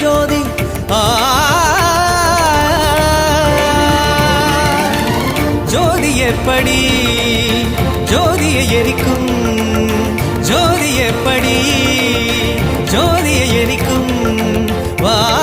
ஜோதி. ஜோதி எப்படி? ஜோதியை எரிக்கும். ஜோதி எப்படி? ஜோதியை எரிக்கும். வா